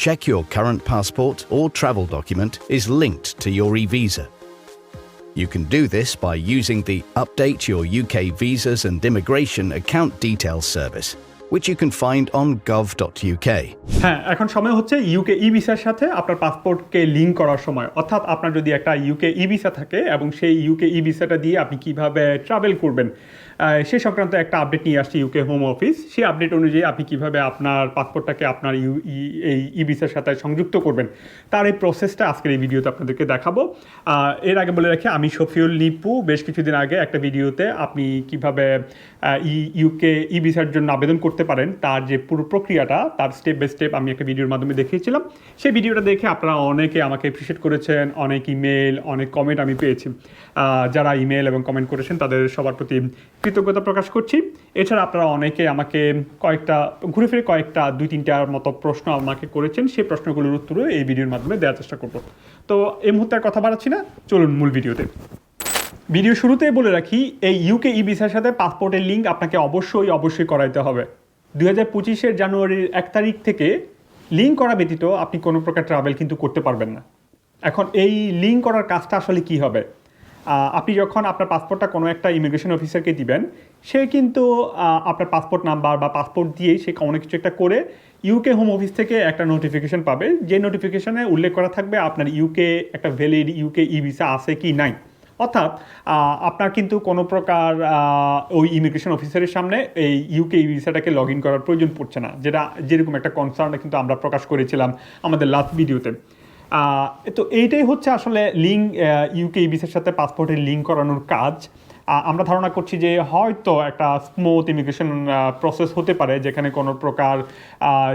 check your current passport or travel document is linked to your e visa. You can do this by using the Update Your UK Visas and Immigration Account Details service, which you can find on gov.uk. হ্যাঁ এখন সময় হচ্ছে UK ই ভিসার সাথে আপনার পাসপোর্টকে link করার সময় অর্থাৎ আপনার যদি একটা ইউকে ই ভিসা থাকে এবং সেই ইউকে ই ভিসাটা দিয়ে আপনি কিভাবে ট্রাভেল করবেন আহ, সে সংক্রান্ত একটা আপডেট নিয়ে আসছে ইউকে হোম অফিস সেই আপডেট অনুযায়ী আপনি কীভাবে আপনার পাসপোর্টটাকে আপনার ইউ ই- এই ই ভিসার সাথে সংযুক্ত করবেন, তার এই প্রসেসটা আজকের এই ভিডিওতে আপনাদেরকে দেখাবো। এর আগে বলে রাখি, আমি শফিউল লিপু বেশ কিছুদিন আগে একটা ভিডিওতে আপনি কীভাবে ইউকে ই ভিসার জন্য আবেদন করতে পারেন, তার যে পুরো প্রক্রিয়াটা, তার স্টেপ বাই স্টেপ আমি একটা ভিডিওর মাধ্যমে দেখিয়েছিলাম। সেই ভিডিওটা দেখে আপনারা অনেকে আমাকে অ্যাপ্রিসিয়েট করেছেন, অনেক ইমেল অনেক কমেন্ট আমি পেয়েছি। যারা ইমেল এবং কমেন্ট করেছেন, তাদের সবার প্রতি কৃতজ্ঞতা প্রকাশ করছি। এছাড়া আপনারা অনেকে আমাকে কয়েকটা, ঘুরে ফিরে কয়েকটা, দুই তিনটার মতো প্রশ্ন আমাকে করেছেন। সেই প্রশ্নগুলোর উত্তরও এই ভিডিওর মাধ্যমে দেওয়ার চেষ্টা করব। তো এই মুহূর্তে আর কথা বাড়াচ্ছি না। চলুন মূল ভিডিওতে। ভিডিও শুরুতেই বলে রাখি, এই ইউকে ই ভিসার সাথে পাসপোর্টের লিঙ্ক আপনাকে অবশ্যই অবশ্যই করাইতে হবে। দুই হাজার পঁচিশের জানুয়ারির এক তারিখ থেকে লিঙ্ক করা ব্যতীত আপনি কোনো প্রকার ট্রাভেল কিন্তু করতে পারবেন না। এখন এই লিঙ্ক করার কাজটা আসলে কি হবে? আপনি যখন আপনার পাসপোর্টটা কোনো একটা ইমিগ্রেশন অফিসারকে দিবেন, সে কিন্তু আপনার পাসপোর্ট নাম্বার বা পাসপোর্ট দিয়েই সে কোনো কিছু একটা করে ইউকে হোম অফিস থেকে একটা নোটিফিকেশন পাবে। যে নোটিফিকেশনে উল্লেখ করা থাকবে আপনার ইউকে একটা ভ্যালিড ইউকে ই ভিসা আছে কি নাই। অর্থাৎ আপনার কিন্তু কোনো প্রকার ওই ইমিগ্রেশন অফিসারের সামনে এই ইউকে ই ভিসাটাকে লগ ইন করার প্রয়োজন পড়ছে না, যেটা যেরকম একটা কনসার্ন কিন্তু আমরা প্রকাশ করেছিলাম আমাদের লাস্ট ভিডিওতে তো এইটাই হচ্ছে আসলে লিঙ্ক ইউকে ভিসার সাথে পাসপোর্টের লিঙ্ক করানোর কাজ। আমরা ধারণা করছি যে হয়তো একটা স্মুথ ইমিগ্রেশন প্রসেস হতে পারে, যেখানে কোনো প্রকার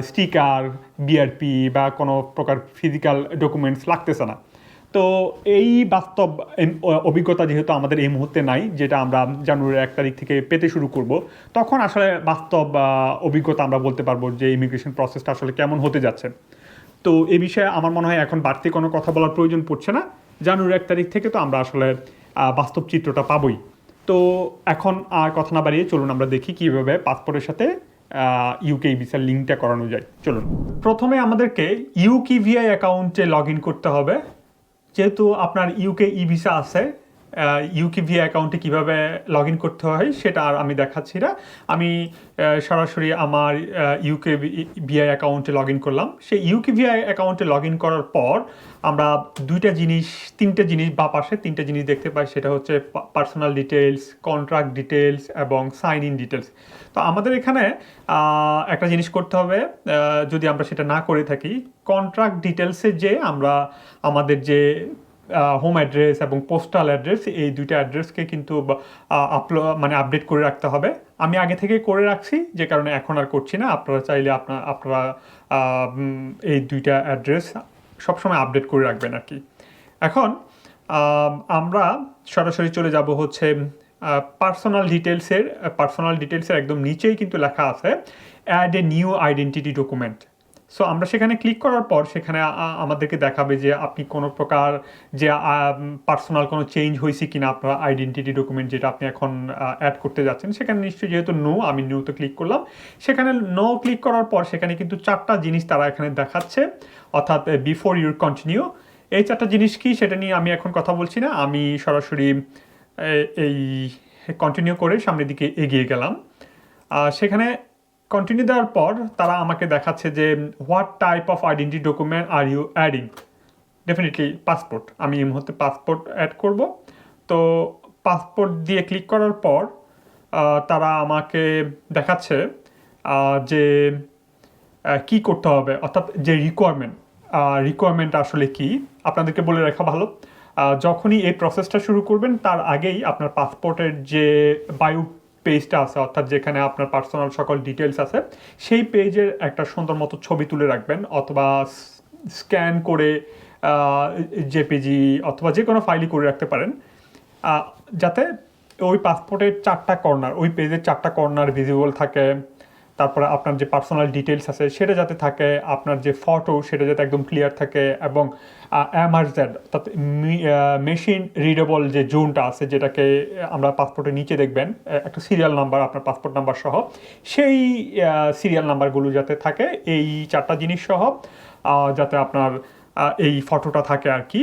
স্টিকার বিআরপি বা কোনো প্রকার ফিজিক্যাল ডকুমেন্টস লাগতেছে না। তো এই বাস্তব অভিজ্ঞতা যেহেতু আমাদের এই মুহূর্তে নাই, যেটা আমরা জানুয়ারির এক তারিখ থেকে পেতে শুরু করব, তখন আসলে বাস্তব অভিজ্ঞতা আমরা বলতে পারব যে ইমিগ্রেশন প্রসেসটা আসলে কেমন হতে যাচ্ছে। তো এ বিষয়ে আমার মনে হয় এখন বাড়তি কোনো কথা বলার প্রয়োজন পড়ছে না। জানুয়ারি এক তারিখ থেকে তো আমরা আসলে বাস্তব চিত্রটা পাবই। তো এখন আর কথা না বাড়িয়ে চলুন আমরা দেখি কীভাবে পাসপোর্টের সাথে ইউকে ভিসার লিঙ্কটা করানো যায়। চলুন। প্রথমে আমাদেরকে ইউকিভিআই অ্যাকাউন্টে লগ ইন করতে হবে। যেহেতু আপনার ইউকে ই ভিসা আছে ইউকে ভি অ্যাকাউন্টে কীভাবে লগ ইন করতে হয় সেটা আর আমি দেখাচ্ছি না। আমি সরাসরি আমার ইউকে ভিআই অ্যাকাউন্টে লগ ইন করলাম। সেই ইউকে ভিআই অ্যাকাউন্টে লগ ইন করার পর আমরা দুইটা জিনিস, তিনটে জিনিস বা পাশে তিনটে জিনিস দেখতে পাই। সেটা হচ্ছে পার্সোনাল ডিটেলস কন্ট্রাক্ট ডিটেলস এবং সাইন ইন ডিটেলস তো আমাদের এখানে একটা জিনিস করতে হবে যদি আমরা সেটা না করে থাকি কন্ট্রাক্ট ডিটেলসে যে আমরা আমাদের যে হোম অ্যাড্রেস এবং পোস্টাল অ্যাড্রেস এই দুইটা অ্যাড্রেসকে কিন্তু আপলো মানে আপডেট করে রাখতে হবে। আমি আগে থেকে করে রাখছি, যে কারণে এখন আর করছি না। আপনারা চাইলে আপনার আপনারা এই দুইটা অ্যাড্রেস সবসময় আপডেট করে রাখবেন আর কি। এখন আমরা সরাসরি চলে যাব হচ্ছে পার্সোনাল ডিটেলসের পার্সোনাল ডিটেলসের একদম নিচেই কিন্তু লেখা আছে add a new identity document so আমরা সেখানে ক্লিক করার পর সেখানে আমাদেরকে দেখাবে যে আপনি কোনো প্রকার যে পার্সোনাল কোনো চেঞ্জ হয়েছে কিনা, আপনার আইডেন্টিটি ডকুমেন্ট যেটা আপনি এখন অ্যাড করতে যাচ্ছেন, সেখানে নিশ্চয়ই যেহেতু নো আমি নিউতে ক্লিক করলাম। সেখানে নো ক্লিক করার পর সেখানে কিন্তু চারটা জিনিস তারা এখানে দেখাচ্ছে, অর্থাৎ বিফোর ইউর কন্টিনিউ এই চারটা জিনিস কি, সেটা নিয়ে আমি এখন কথা বলছি না। আমি সরাসরি এই কন্টিনিউ করে সামনের দিকে এগিয়ে গেলাম। সেখানে কন্টিনিউ দেওয়ার পর তারা আমাকে দেখাচ্ছে যে what type of identity document are you adding definitely passport আমি এই মুহূর্তে পাসপোর্ট অ্যাড করব। তো পাসপোর্ট দিয়ে ক্লিক করার পর তারা আমাকে দেখাচ্ছে যে কি করতে হবে, অর্থাৎ যে রিকোয়ারমেন্ট রিকোয়ারমেন্ট আসলে কি? আপনাদেরকে বলে রাখা ভালো। যখনই এই প্রসেসটা শুরু করবেন, তার আগেই আপনার পাসপোর্টের যে বায়ো পেজটা আছে, অর্থাৎ যেখানে আপনার পার্সোনাল সকল ডিটেলস আছে, সেই পেজের একটা সুন্দর মতো ছবি তুলে রাখবেন, অথবা স্ক্যান করে জেপিজি অথবা যে কোনো ফাইলই করে রাখতে পারেন। যাতে ওই পাসপোর্টের চারটা কর্নার ওই পেজের চারটা কর্নার ভিজিবল থাকে তারপরে আপনার যে পার্সোনাল ডিটেলস আছে, সেটা যাতে থাকে, আপনার যে ফটো সেটা যাতে একদম ক্লিয়ার থাকে এবং এমআরজেড অর্থাৎ মেশিন রিডেবল যে জোনটা আছে, যেটাকে আমরা পাসপোর্টের নিচে দেখবেন একটা সিরিয়াল নাম্বার আপনার পাসপোর্ট নাম্বার সহ, সেই সিরিয়াল নাম্বারগুলো যাতে থাকে, এই চারটা জিনিস সহ যাতে আপনার এই ফটোটা থাকে আর কি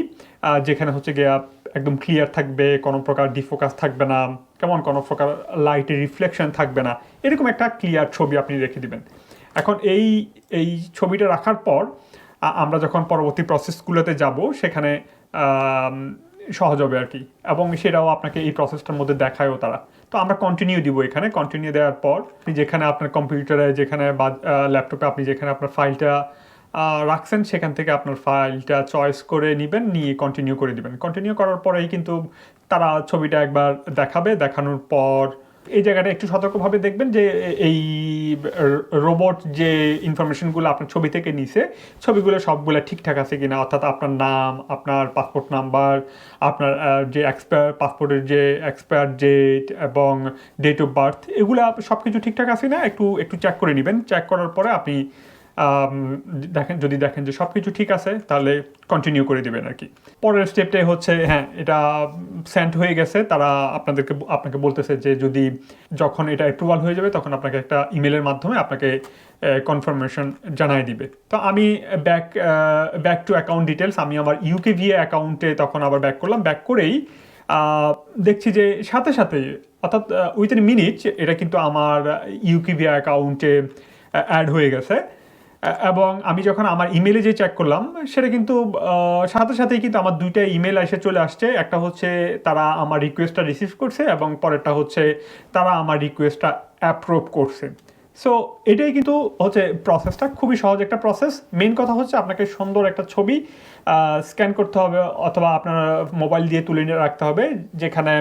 যেখানে হচ্ছে গিয়ে একদম ক্লিয়ার থাকবে, কোনো প্রকার ডিফোকাস থাকবে না, কেমন কোনো প্রকার লাইটের রিফ্লেকশন থাকবে না, এরকম একটা ক্লিয়ার ছবি আপনি রেখে দিবেন। এখন এই এই ছবিটা রাখার পর আমরা যখন পরবর্তী প্রসেসগুলোতে যাব, সেখানে সহজ হবে আর কি। এবং সেটাও আপনাকে এই প্রসেসটার মধ্যে দেখায়ও তারা। তো আমরা কন্টিনিউ দিব এখানে। কন্টিনিউ দেওয়ার পর, আপনি যেখানে আপনার কম্পিউটারে যেখানে বা ল্যাপটপে আপনি যেখানে আপনার ফাইলটা রাখছেন, সেখান থেকে আপনার ফাইলটা চয়েস করে নেবেন, নিয়ে কন্টিনিউ করে দিবেন। কন্টিনিউ করার পরেই কিন্তু তারা ছবিটা একবার দেখাবে, দেখানোর পর এই জায়গাটা একটু সতর্কভাবে দেখবেন যে এই রোবট যে ইনফরমেশনগুলো আপনার ছবি থেকে নিছে, ছবিগুলো সবগুলো ঠিকঠাক আছে কিনা, অর্থাৎ আপনার নাম, আপনার পাসপোর্ট নাম্বার আপনার যে এক্সপায়ার পাসপোর্টের যে এক্সপায়ার ডেট এবং ডেট অফ বার্থ এগুলো সব কিছু ঠিকঠাক আছে না একটু একটু চেক করে নেবেন। চেক করার পরে আপনি দেখেন, যদি দেখেন যে সব কিছু ঠিক আছে, তাহলে কন্টিনিউ করে দিবেন আর কি। পরের স্টেপটাই হচ্ছে হ্যাঁ এটা সেন্ড হয়ে গেছে, তারা আপনাদেরকে আপনাকে বলতেছে যে যদি যখন এটা অ্যাপ্রুভাল হয়ে যাবে, তখন আপনাকে একটা ইমেলের মাধ্যমে আপনাকে কনফার্মেশন জানাই দিবে। তো আমি back back to account details আমি আমার ইউকে ভিএ অ্যাকাউন্টে তখন আবার ব্যাক করলাম। ব্যাক করেই দেখছি যে সাথে সাথে, অর্থাৎ উইথিন মিনিট এটা কিন্তু আমার ইউকে ইউকিভিয়া অ্যাকাউন্টে অ্যাড হয়ে গেছে। এবং আমি যখন আমার ইমেলে যে চেক করলাম, সেটা কিন্তু সাথে সাথেই কিন্তু আমার দুইটা ইমেল এসে চলে আসছে। একটা হচ্ছে তারা আমার রিকোয়েস্টটা রিসিভ করছে এবং পরেরটা হচ্ছে তারা আমার রিকোয়েস্টটা অ্যাপ্রুভ করছে। সো এটাই কিন্তু হচ্ছে প্রসেসটা খুবই সহজ একটা প্রসেস মেন কথা হচ্ছে আপনাকে সুন্দর একটা ছবি স্ক্যান করতে হবে অথবা আপনার মোবাইল দিয়ে তুলে নিয়ে রাখতে হবে, যেখানে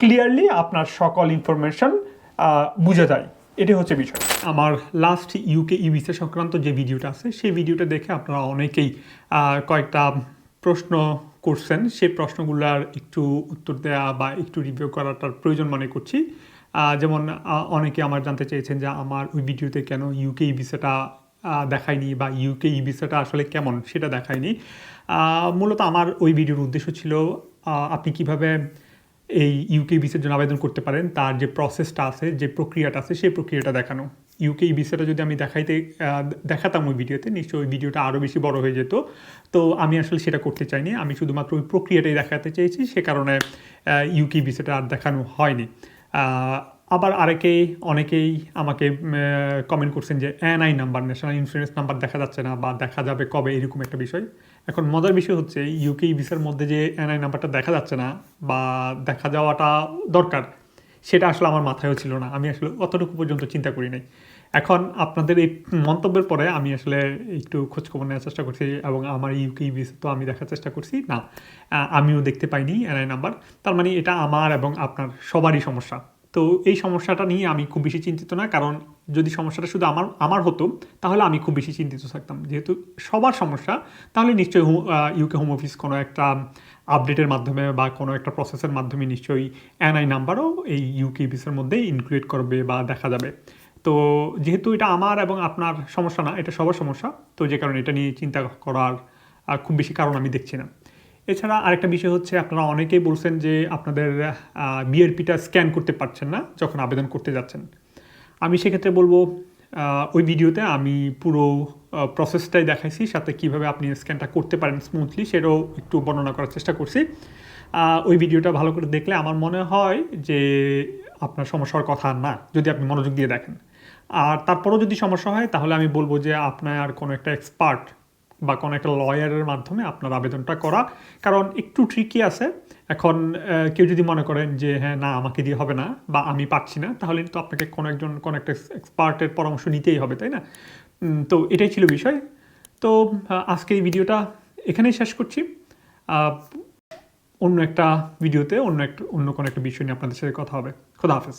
ক্লিয়ারলি আপনার সকল ইনফরমেশন বুঝে যায়। এটাই হচ্ছে বিষয়। আমার লাস্ট ইউকে ই সংক্রান্ত যে ভিডিওটা আছে, সেই ভিডিওটা দেখে আপনারা অনেকেই কয়েকটা প্রশ্ন করছেন। সেই প্রশ্নগুলোর একটু উত্তর দেওয়া বা একটু রিভিউ করাটার প্রয়োজন মনে করছি। যেমন অনেকে আমার জানতে চেয়েছেন যে আমার ওই ভিডিওতে কেন ইউকে ই ভিসাটা দেখায়নি বা ইউকে ই ভিসাটা আসলে কেমন সেটা দেখায়নি। মূলত আমার ওই ভিডিওর উদ্দেশ্য ছিল আপনি কীভাবে এই ইউকে বিসের জন্য আবেদন করতে পারেন। তার যে প্রসেসটা আছে, যে প্রক্রিয়াটা আছে, সেই প্রক্রিয়াটা দেখানো। ইউকে ভিসাটা যদি আমি দেখাইতে দেখাতাম ওই ভিডিওতে নিশ্চয়ই ওই ভিডিওটা আরও বেশি বড় হয়ে যেত। তো আমি আসলে সেটা করতে চাইনি। আমি শুধুমাত্র ওই প্রক্রিয়াটাই দেখাতে চেয়েছি। সে কারণে ইউকে ভিসাটা আর দেখানো হয়নি। আবার আরেকেই, অনেকেই আমাকে কমেন্ট করছেন যে NI number national insurance number দেখা যাচ্ছে না বা দেখা যাবে কবে, এরকম একটা বিষয়। এখন মজার বিষয় হচ্ছে ইউকে ভিসার মধ্যে যে এনআই নাম্বারটা দেখা যাচ্ছে না বা দেখা যাওয়াটা দরকার, সেটা আসলে আমার মাথায়ও ছিল না। আমি আসলে অতটুকু পর্যন্ত চিন্তা করি নাই। এখন আপনাদের এই মন্তব্যের পরে আমি আসলে একটু খোঁজখবর নেওয়ার চেষ্টা করছি এবং আমার ইউকে ভিসা তো আমি দেখার চেষ্টা করছি। না আমিও দেখতে পাইনি এনআই নাম্বার তার মানে এটা আমার এবং আপনার সবারই সমস্যা। তো এই সমস্যাটা নিয়ে আমি খুব বেশি চিন্তিত না, কারণ যদি সমস্যাটা শুধু আমার আমার হতো, তাহলে আমি খুব বেশি চিন্তিত থাকতাম। যেহেতু সবার সমস্যা, তাহলে নিশ্চয়ই ইউকে হোম অফিস কোনো একটা আপডেটের মাধ্যমে বা কোনো একটা প্রসেসের মাধ্যমে নিশ্চয়ই এনআই নাম্বারও এই ইউকে অফিসের মধ্যেই ইনক্লুড করবে বা দেখা যাবে। তো যেহেতু এটা আমার এবং আপনার সমস্যা না, এটা সবার সমস্যা, তো যে কারণে এটা নিয়ে চিন্তা করার খুব বেশি কারণ আমি দেখছি না। এছাড়া আরেকটা বিষয় হচ্ছে আপনারা অনেকেই বলছেন যে আপনাদের বিআরপিটা স্ক্যান করতে পারছেন না যখন আবেদন করতে যাচ্ছেন। আমি সেক্ষেত্রে বলব ওই ভিডিওতে আমি পুরো প্রসেসটাই দেখাইছি, সাথে কীভাবে আপনি স্ক্যানটা করতে পারেন স্মুথলি সেটাও একটু বর্ণনা করার চেষ্টা করছি। ওই ভিডিওটা ভালো করে দেখলে আমার মনে হয় যে আপনার সমস্যার কথা না, যদি আপনি মনোযোগ দিয়ে দেখেন। আর তারপরেও যদি সমস্যা হয়, তাহলে আমি বলব যে আপনার কোনো একটা এক্সপার্ট বা কোনো একটা লয়ারের মাধ্যমে আপনার আবেদনটা করা। কারণ একটু ট্রিকি আছে। এখন কেউ যদি মনে করেন যে হ্যাঁ না, আমাকে দিয়ে হবে না বা আমি পারছি না, তাহলে তো আপনাকে কোনো একজন, কোনো একটা এক্সপার্টের পরামর্শ নিতেই হবে, তাই না? তো এটাই ছিল বিষয়। তো আজকে এই ভিডিওটা এখানেই শেষ করছি। অন্য একটা ভিডিওতে অন্য একটা অন্য কোনো একটা বিষয় নিয়ে আপনাদের সাথে কথা হবে। খোদা হাফেজ।